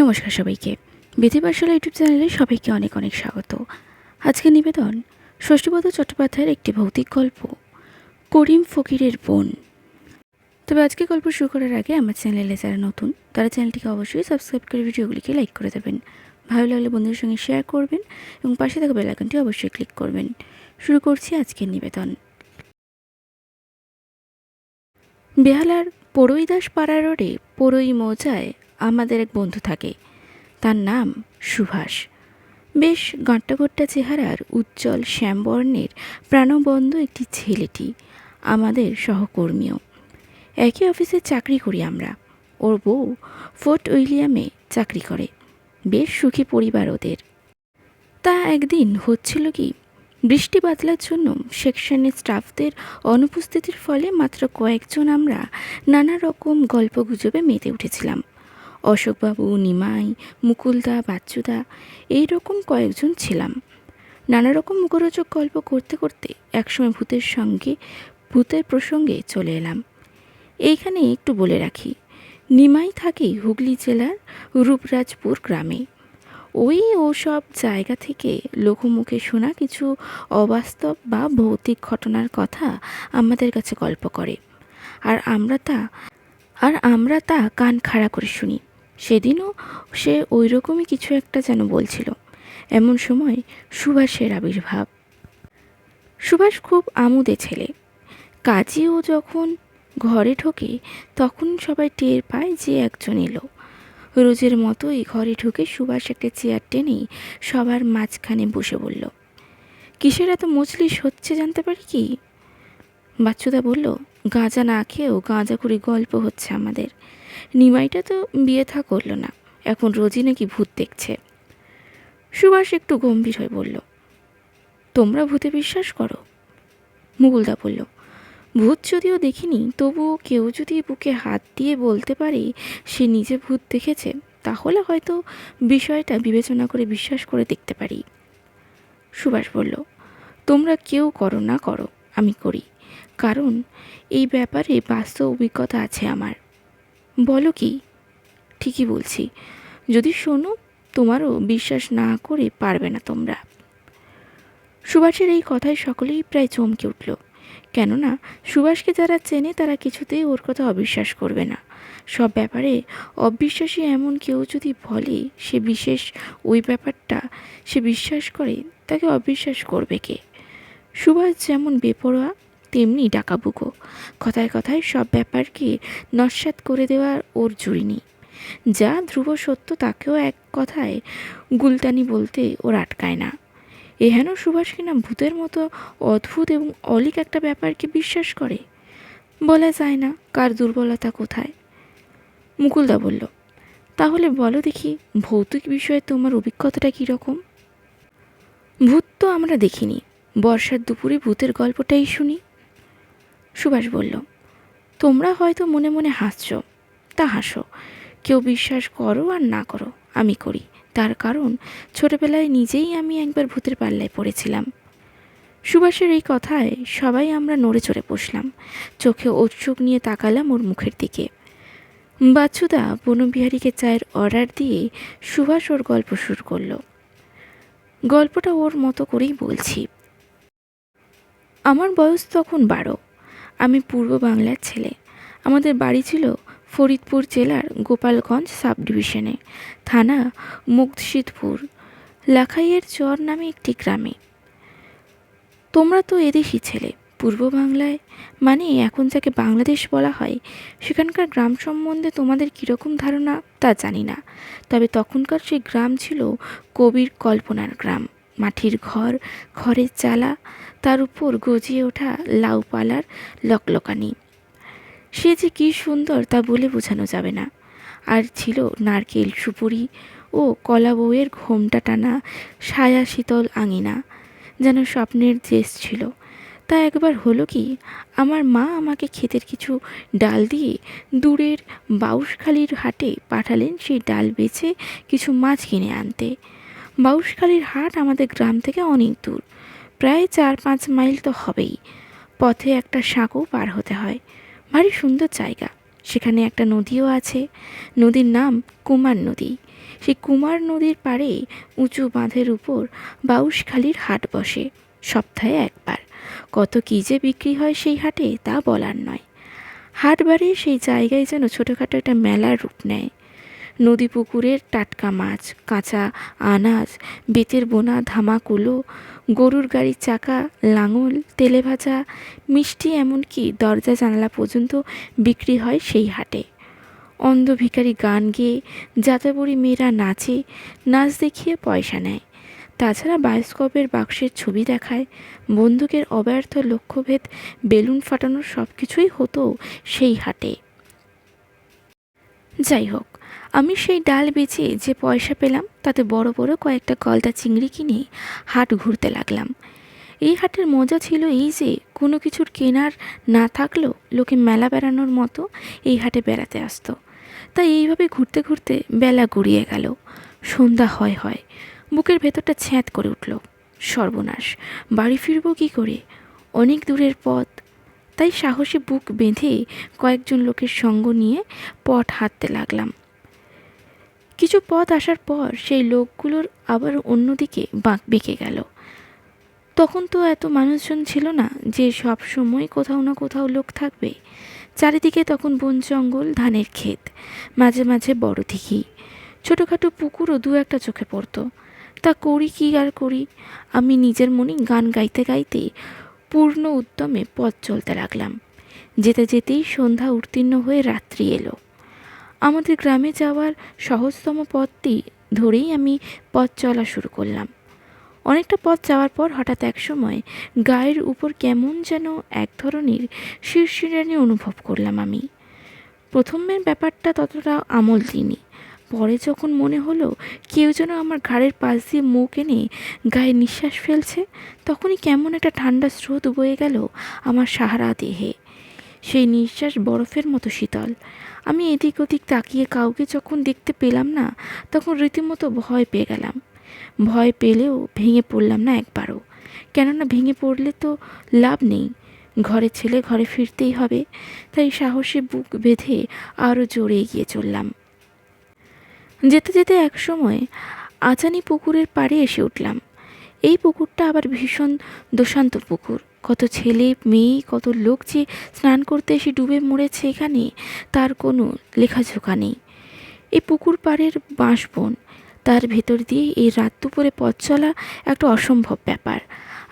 নমস্কার সবাইকে। বিধিপাশালা ইউটিউব চ্যানেলে সবাইকে অনেক অনেক স্বাগত। আজকে নিবেদন, ষষ্ঠীপদ চট্টোপাধ্যায়ের একটি ভৌতিক গল্প, করিম ফকিরের বোন। তবে আজকে গল্প শুরু করার আগে আমার চ্যানেলে যারা নতুন, তারা চ্যানেলটিকে অবশ্যই সাবস্ক্রাইব করে ভিডিওগুলিকে লাইক করে দেবেন। ভালো লাগলে বন্ধুদের সঙ্গে শেয়ার করবেন এবং পাশে থাকা বেলাইকনটি অবশ্যই ক্লিক করবেন। শুরু করছি আজকের নিবেদন। বেহালার পড়ইদাস পাড়া রোডে পড়ই মৌজায় আমাদের এক বন্ধু থাকে। তার নাম সুভাষ। বেশ গাঁট্টা চেহারার উজ্জ্বল শ্যামবর্ণের প্রাণবন্ধ একটি ছেলেটি আমাদের সহকর্মীও। একই অফিসে চাকরি করি আমরা। ওর বউ ফোর্ট উইলিয়ামে চাকরি করে। বেশ সুখী পরিবার ওদের। তা একদিন হচ্ছিল কি, বৃষ্টি বাদলার জন্য সেকশনের স্টাফদের অনুপস্থিতির ফলে মাত্র কয়েকজন আমরা নানা রকম গল্প গুজবে মেতে উঠেছিলাম। অশোকবাবু, নিমাই, মুকুলদা, বাচ্চুদা এই রকম কয়েকজন ছিলাম। নানা রকম মুখরোচক গল্প করতে করতে একসময় ভূতের সঙ্গে, ভূতের প্রসঙ্গে চলে এলাম। এইখানে একটু বলে রাখি, নিমাই থাকে হুগলি জেলার রূপরাজপুর গ্রামে। ওই ওসব জায়গা থেকে লোকমুখে শোনা কিছু অবাস্তব বা ভৌতিক ঘটনার কথা আমাদের কাছে গল্প করে। আর আমরা তা, আর আমরা তা কান খাড়া করে শুনি। সেদিনও সে ওই রকমই কিছু একটা যেন বলছিল। এমন সময় সুভাষের আবির্ভাব। সুভাষ খুব আমোদে ছেলে। কাজেও যখন ঘরে ঢোকে, তখন সবাই টের পায় যে একজন এলো। রোজের মতোই ঘরে ঢুকে সুভাষ একটা চেয়ার টেনেই সবার মাঝখানে বসে বলল, কিসের এত মজলিস হচ্ছে জানতে পারি কি? বাচ্চুদা বলল, গাঁজা না খেয়েও গাঁজা করে গল্প হচ্ছে আমাদের। নিমাইটা তো বিয়ে থা করল না। এখন রোজই নাকি ভূত দেখছে। সুভাষ একটু গম্ভীর হয়ে বলল, তোমরা ভূতে বিশ্বাস করো? মুকুলদা বলল, ভূত যদিও দেখিনি, তবুও কেউ যদি বুকে হাত দিয়ে বলতে পারে সে নিজে ভূত দেখেছে, তাহলে হয়তো বিষয়টা বিবেচনা করে বিশ্বাস করে দেখতে পারি। সুভাষ বলল, তোমরা কেউ করো না করো, আমি করি। কারণ এই ব্যাপারে বাস্তব অভিজ্ঞতা আছে আমার। বলো কি? ঠিকই বলছি। যদি শোনো, তোমারও বিশ্বাস না করে পারবে না তোমরা। সুভাষের এই কথায় সকলেই প্রায় চমকে উঠল। কেননা, সুভাষকে যারা চেনে তারা কিছুতেই ওর কথা অবিশ্বাস করবে না। সব ব্যাপারে অবিশ্বাসী এমন কেউ যদি বলে, সে বিশেষ ওই ব্যাপারটা সে বিশ্বাস করে, তাকে অবিশ্বাস করবে কে? সুভাষ যেমন বেপরোয়া তেমনি ডাকাবুকো কথায় কথায় সব ব্যাপারকে নস্বাত করে দেওয়ার ওর জুড়ি নেই। যা ধ্রুব সত্য তাকেও এক কথায় গুলতানি বলতে ওর আটকায় না। এহেন সুভাষ কিনা ভূতের মতো অদ্ভুত এবং অলিক একটা ব্যাপারকে বিশ্বাস করে? বলা যায় না কার দুর্বলতা কোথায়। মুকুলদা বলল, তাহলে বলো দেখি ভৌতিক বিষয়ে তোমার অভিজ্ঞতাটা কীরকম ভূত তো আমরা দেখিনি। বর্ষার দুপুরে ভূতের গল্পটাই শুনি। সুভাষ বলল, তোমরা হয়তো মনে মনে হাসছ। তা হাসো। কেউ বিশ্বাস করো আর না করো, আমি করি। তার কারণ, ছোটবেলায় নিজেই আমি একবার ভূতের পাল্লায় পড়েছিলাম। সুভাষের এই কথায় সবাই আমরা নড়ে চড়ে বসলাম। চোখে উৎসুক নিয়ে তাকালাম ওর মুখের দিকে। বাচ্চুদা বনবিহারীকে চায়ের অর্ডার দিয়ে সুভাষ ওর গল্প শুরু করল। গল্পটা ওর মতো করেই বলছি। আমার বয়স তখন বারো। আমি পূর্ব বাংলার ছেলে। আমাদের বাড়ি ছিল ফরিদপুর জেলার গোপালগঞ্জ সাব ডিভিশনে থানা মুর্শিদপুর লাখাইয়ের চর নামে একটি গ্রামে। তোমরা তো এদেশই ছেলে। পূর্ব বাংলায় মানে এখন যাকে বাংলাদেশ বলা হয়, সেখানকার গ্রাম সম্বন্ধে তোমাদের কীরকম ধারণা তা জানি না। তবে তখনকার সেই গ্রাম ছিল কবির কল্পনার গ্রাম। মাটির ঘর খড়ের চালা তার উপর গজিয়ে ওঠা লাউপালার লকলকানি। সে যে কী সুন্দর তা বলে বোঝানো যাবে না। আর ছিল নারকেল, সুপুরি ও কলা বউয়ের ঘোমটা টানা সায়া শীতল আঙিনা, যেন স্বপ্নের দেশ ছিল। তা একবার হলো কি, আমার মা আমাকে ক্ষেতের কিছু ডাল দিয়ে দূরের বাউশখালীর হাটে পাঠালেন সেই ডাল বেছে কিছু মাছ কিনে আনতে। বাউশখালীর হাট আমাদের গ্রাম থেকে অনেক দূর। প্রায় চার পাঁচ মাইল তো হবেই। পথে একটা সাঁকো পার হতে হয়। ভারী সুন্দর জায়গা। সেখানে একটা নদীও আছে। নদীর নাম কুমার নদী। সেই কুমার নদীর পাড়ে উঁচু বাঁধের উপর বাউশখালীর হাট বসে, সপ্তাহে একবার। কত কী যে বিক্রি হয় সেই হাটে তা বলার নয়। হাট বাড়ে সেই জায়গায় যেন ছোটোখাটো একটা মেলার রূপ নেয়। নদী পুকুরের টাটকা মাছ, কাঁচা আনাজ, বেতের বোনা ধামাকুলো গরুর গাড়ির চাকা, লাঙল, তেলে ভাজা, মিষ্টি এমনকি দরজা জানালা পর্যন্ত বিক্রি হয় সেই হাটে। অন্ধ ভিখারি গান গেয়ে যাতাবুড়ি মেয়েরা নাচে, নাচ দেখিয়ে পয়সা নেয়। তাছাড়া বায়োস্কোপের বাক্সের ছবি দেখায়, বন্দুকের অব্যর্থ লক্ষ্যভেদ, বেলুন ফাটানোর সব কিছুই হতো সেই হাটে। যাই হোক আমি সেই ডাল বেচে যে পয়সা পেলাম, তাতে বড় বড় কয়েকটা গলদা চিংড়ি কিনে হাট ঘুরতে লাগলাম। এই হাটের মজা ছিল এই যে, কোনো কিছুর কেনার না থাকলেও লোকে মেলা বেড়ানোর মতো এই হাটে বেড়াতে আসতো। তাই এইভাবে ঘুরতে ঘুরতে বেলা গড়িয়ে গেল। সন্ধ্যা হয় হয়, বুকের ভেতরটা ছ্যাঁত করে উঠল। সর্বনাশ, বাড়ি ফিরবো কী করে? অনেক দূরের পথ। তাই সাহসী বুক বেঁধে কয়েকজন লোকের সঙ্গ নিয়ে পথ হাঁটতে লাগলাম। কিছু পথ আসার পর সেই লোকগুলোর আবার অন্যদিকে বাঁক বেঁকে গেল। তখন তো এত মানুষজন ছিল না যে সব সময় কোথাও না কোথাও লোক থাকবে। চারিদিকে তখন বন জঙ্গল, ধানের ক্ষেত, মাঝে মাঝে বড় দিঘি ছোটোখাটো পুকুরও দু একটা চোখে পড়তো। তা করি কি আর করি? আমি নিজের মনে গান গাইতে গাইতে পূর্ণ উদ্যমে পথ চলতে লাগলাম। যেতে যেতেই সন্ধ্যা উত্তীর্ণ হয়ে রাত্রি এলো। আমাদের গ্রামে যাওয়ার সহজতম পথটি ধরেই আমি পথ চলা শুরু করলাম। অনেকটা পথ যাওয়ার পর হঠাৎ এক সময় গায়ের উপর কেমন যেন এক ধরনের শিরশিরানি অনুভব করলাম আমি। প্রথমের ব্যাপারটা ততটা আমল দিইনি। পরে যখন মনে হলো কেউ যেন আমার ঘাড়ের পাশ দিয়ে মুখ এনে গায়ে নিঃশ্বাস ফেলছে, তখনই কেমন একটা ঠান্ডা স্রোত বয়ে গেল আমার সাহারা দেহে। সেই নিঃশ্বাস বরফের মতো শীতল। আমি এদিক ওদিক তাকিয়ে কাউকে যখন দেখতে পেলাম না, তখন রীতিমতো ভয় পেয়ে গেলাম। ভয় পেলেও ভেঙে পড়লাম না একবারও। কেননা ভেঙে পড়লে তো লাভ নেই। ঘরে ছেলে ঘরে ফিরতেই হবে, তাই সাহসে বুক বেঁধে আরও জোরে এগিয়ে চললাম। যেতে যেতে এক সময় আচানি পুকুরের পাড়ে এসে উঠলাম। এই পুকুরটা আবার ভীষণ দোষান্ত পুকুর। কত ছেলে, মেয়ে, কত লোক যে স্নান করতে এসে ডুবে মরেছে এখানে, তার কোনো লেখাঝোকা নেই। এই পুকুর পাড়ের বাঁশবন, তার ভেতর দিয়ে এই রাত দুপুরে পথ চলা একটা অসম্ভব ব্যাপার।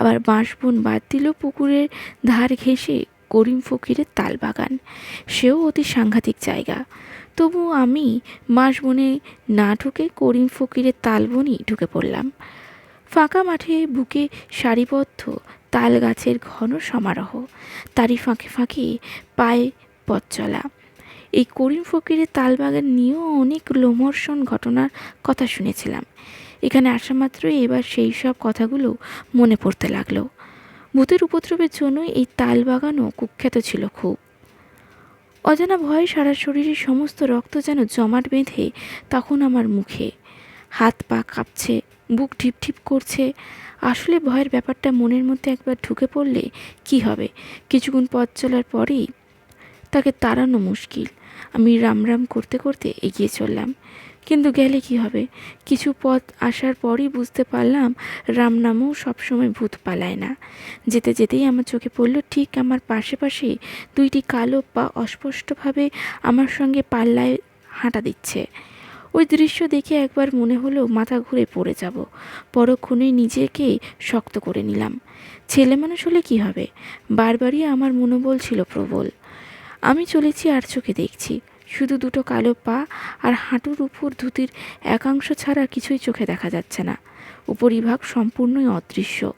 আবার বাঁশবন বাদ দিল পুকুরের ধার ঘেঁষে করিম ফকিরের তাল বাগান সেও অতি সাংঘাতিক জায়গা। তবু আমি বাঁশবনে না ঢুকে করিম ফকিরের তালবনই ঢুকে পড়লাম। ফাঁকা মাঠে বুকে সারিবদ্ধ তাল গাছের ঘন সমারোহ। তারই ফাঁকে ফাঁকে পায়ে পথ চলা। এই করিম ফকিরের তালবাগান নিয়েও অনেক লোমর্ষণ ঘটনার কথা শুনেছিলাম। এখানে আসা মাত্রই এবার সেই সব কথাগুলো মনে পড়তে লাগল। ভূতের উপদ্রবের জন্য এই তালবাগানও কুখ্যাত ছিল খুব। অজানা ভয়ে সারা শরীরের সমস্ত রক্ত যেন জমাট বেঁধে তখন আমার মুখে হাত পা কাঁপছে, বুক ঢিপ ঢিপ করছে। আসলে ভয়ের ব্যাপারটা মনের মধ্যে একবার ঢুকে পড়লে কি হবে? কিছুক্ষণ পথ চলার পরেই তাকে তাড়ানো মুশকিল। আমি রাম রাম করতে করতে এগিয়ে চললাম। কিন্তু গেলে কি হবে? কিছু পথ আসার পরই বুঝতে পারলাম রাম নামও সবসময় ভূত পালায় না। যেতে যেতেই আমার চোখে পড়ল ঠিক আমার পাশে পাশে দুইটি কালো পা অস্পষ্টভাবে আমার সঙ্গে পাল্লায় হাঁটা দিচ্ছে। ওই দৃশ্য দেখে একবার মনে হলো মাথা ঘুরে পড়ে যাব। পরক্ষণে নিজেকে শক্ত করে নিলাম। ছেলে মানুষ হলে কী হবে? বারবারই আমার মনোবল ছিল প্রবল। আমি চলেছি আর চোখে দেখছি। শুধু দুটো কালো পা আর হাঁটুর উপর ধুতির একাংশ ছাড়া কিছুই চোখে দেখা যাচ্ছে না। উপরিভাগ সম্পূর্ণই অদৃশ্য।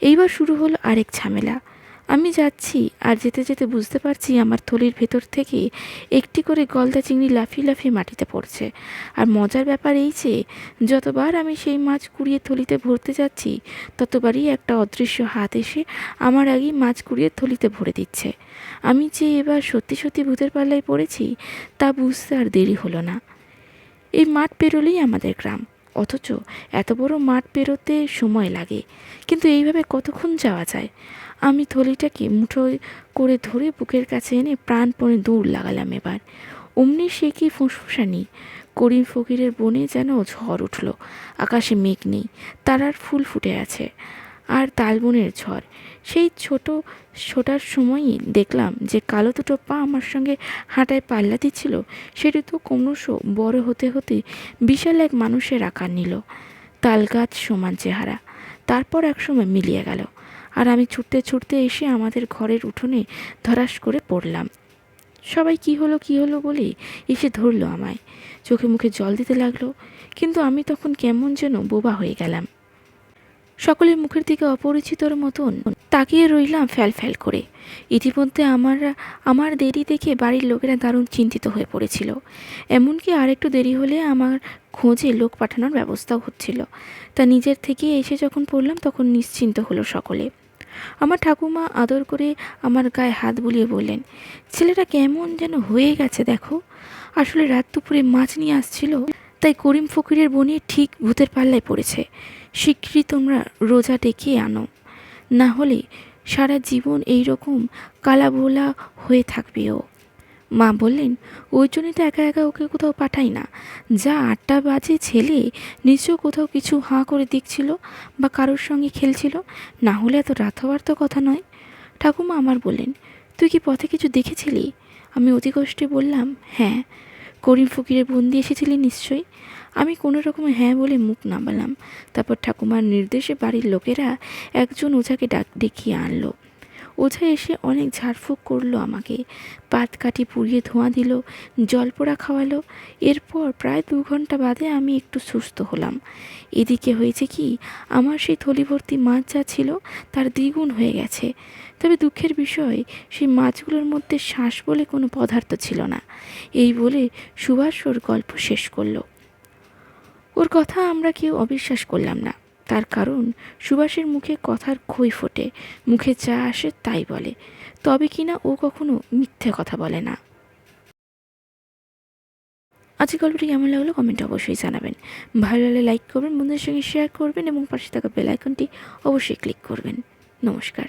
এইবার শুরু হলো আরেক ঝামেলা। আমি যাচ্ছি আর যেতে যেতে বুঝতে পারছি আমার থলির ভেতর থেকে একটি করে গলদা চিংড়ি লাফিয়ে লাফিয়ে মাটিতে পড়ছে। আর মজার ব্যাপার এই যে, যতবার আমি সেই মাছ কুড়িয়ে থলিতে ভরতে যাচ্ছি, ততবারই একটা অদৃশ্য হাত এসে আমার আগেই মাছ কুড়িয়ে থলিতে ভরে দিচ্ছে। আমি যে এবার সত্যি সত্যি ভূতের পাল্লায় পড়েছি, তা বুঝতে আর দেরি হলো না। এই মাঠ পেরোলেই আমাদের গ্রাম। অথচ এত বড় মাঠ পেরোতে সময় লাগে। কিন্তু এইভাবে কতক্ষণ যাওয়া যায়? আমি থলিটাকে মুঠোয় করে ধরে বুকের কাছে এনে প্রাণপণে দৌড় লাগালাম এবার। অমনি সে কি ফুসফুসানি? করিম ফকিরের বনে যেন ঝড় উঠল। আকাশে মেঘ নেই তারার ফুল ফুটে আছে, আর তালবনের ঝড়। সেই ছোট ছোটার সময়ই দেখলাম যে কালো দুটো পা আমার সঙ্গে হাঁটায় পাল্লা দিচ্ছিল। সেটি তো ক্রমশ বড় হতে হতে বিশাল এক মানুষের আকার নিল। তালগাছ সমান চেহারা। তারপর একসময় মিলিয়ে গেল। আর আমি ছুটতে ছুটতে এসে আমাদের ঘরের উঠোনে ধরাস করে পড়লাম। সবাই কি হলো কি হলো বলে এসে ধরলো আমায়। চোখে মুখে জল দিতে লাগল, কিন্তু আমি তখন কেমন যেন বোবা হয়ে গেলাম। সকলের মুখের দিকে অপরিচিতর মতন তাকিয়ে রইলাম ফ্যাল ফ্যাল করে। ইতিমধ্যে আমার আমার দেরি দেখে বাড়ির লোকেরা দারুণ চিন্তিত হয়ে পড়েছিল। এমনকি আর একটু দেরি হলে আমার খোঁজে লোক পাঠানোর ব্যবস্থাও হচ্ছিল। তা নিজের থেকে এসে যখন পড়লাম, তখন নিশ্চিন্ত হলো সকলে। আমার ঠাকুমা আদর করে আমার গায়ে হাত বুলিয়ে বললেন, ছেলেটা কেমন যেন হয়ে গেছে দেখো। আসলে রাত দুপুরে মাছ নিয়ে আসছিল, তাই করিম ফকিরের বনে ঠিক ভূতের পাল্লায় পড়েছে। শীঘ্রই তোমরা রোজা ডেকে আনো। না হলে সারা জীবন এই রকম কালাবোলা হয়ে থাকবেও মা বললেন, ওই জন্যই তো একা একা ওকে কোথাও পাঠাই না। যা আটটা বাজে ছেলে নিশ্চয় কোথাও কিছু হাঁ করে দেখছিল বা কারোর সঙ্গে খেলছিল। না হলে এত রাত হওয়ার তো কথা নয়। ঠাকুমা আমার বললেন, তুই কি পথে কিছু দেখেছিলি? আমি অতি কষ্টে বললাম হ্যাঁ করিম ফকিরের বন্দি এসেছিলি নিশ্চয়ই। আমি কোনো রকমে হ্যাঁ বলে মুখ নামালাম। তারপর ঠাকুমার নির্দেশে বাড়ির লোকেরা একজন ওঝাকে ডাক ডেকিয়ে আনলো। ওঝা এসে অনেক ঝাড়ফুঁক করল আমাকে। পাত কাটি পুড়িয়ে ধোঁয়া দিল, জল পোড়া খাওয়ালো। এরপর প্রায় দু ঘণ্টা বাদে আমি একটু সুস্থ হলাম। এদিকে হয়েছে কি, আমার সেই থলিভর্তি মাছ যা ছিল তার দ্বিগুণ হয়ে গেছে। তবে দুঃখের বিষয়, সেই মাছগুলোর মধ্যে শ্বাস বলে কোনো পদার্থ ছিল না। এই বলে সুভাষ ওর গল্প শেষ করল। ওর কথা আমরা কেউ অবিশ্বাস করলাম না। তার কারণ সুভাষের মুখে কথার খই ফোটে, মুখে যা আসে তাই বলে। তবে কিনা ও কখনো মিথ্যে কথা বলে না। আজকে গল্পটি কেমন লাগল কমেন্টে অবশ্যই জানাবেন। ভালো লাগলে লাইক করবেন, বন্ধুদের সঙ্গে শেয়ার করবেন এবং পাশে থাকা বেল আইকনটি অবশ্যই ক্লিক করবেন। নমস্কার।